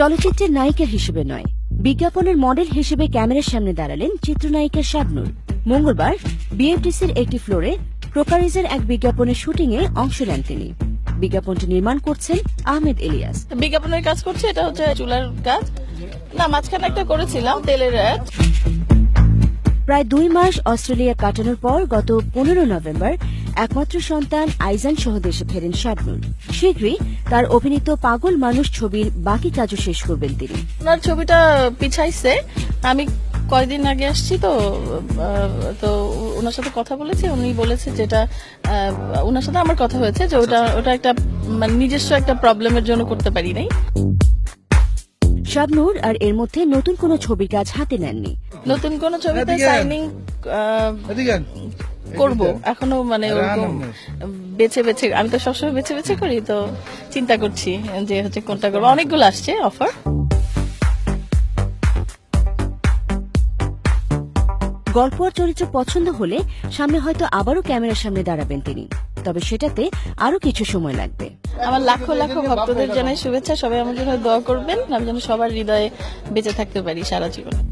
চলচ্চিত্রের নায়িকা হিসেবে নয় বিজ্ঞাপনের মডেল হিসেবে ক্যামেরার সামনে দাঁড়ালেন চিত্রনায়িকা শাবনুর। মঙ্গলবার বিএফডিসির একটি ফ্লোরে প্রোকারিজের এক বিজ্ঞাপনের শুটিংয়ে অংশ নেন তিনি। বিজ্ঞাপনটি নির্মাণ করছেন আহমেদ এলিয়াস। বিজ্ঞাপনের কাজ করছি এটা হচ্ছে চুলার কাজ। না মাঝখানে একটা করেছিলাম তেলের অ্যাড। প্রায় দুই মাস অস্ট্রেলিয়া কাটানোর পর গত পনেরো নভেম্বর একমাত্র সন্তান আইজান সহ দেশে ফেরেন শাবনুর। শীঘ্রই তার অভিনীত পাগল মানুষ ছবির বাকি কাজও শেষ করবেন তিনি। ওনার ছবিটা পিছাইছে। আমি কয়দিন আগে আসছি তো আহ, তো ওনার সাথে কথা বলেছি উনি বলেছে যেটা ওনার সাথে আমার কথা হয়েছে যে ওটা ওটা একটা মানে নিজস্ব একটা প্রবলেমের জন্য করতে পারি নাই। শাবনুর আর এর মধ্যে নতুন কোনো ছবির কাজ হাতে নেননি। নতুন কোন ছবিতে। সাইনিং করব। এখনও মানে ওরকম। বেছে বেছে আমি তো সবসময় বেছে বেছে করি তো চিন্তা করছি যে হচ্ছে কোনটা করব। অনেকগুলো আসছে অফার গল্প আর চরিত্র পছন্দ হলে সামনে হয়তো আবারও ক্যামেরার সামনে দাঁড়াবেন তিনি। তবে সেটাতে আরও কিছু সময় লাগবে। আমার লাখো লাখো ভক্তদের জানাই শুভেচ্ছা। সবাই আমার জন্য দোয়া করবেন। আমি যেন সবার হৃদয়ে বেঁচে থাকতে পারি সারা জীবন।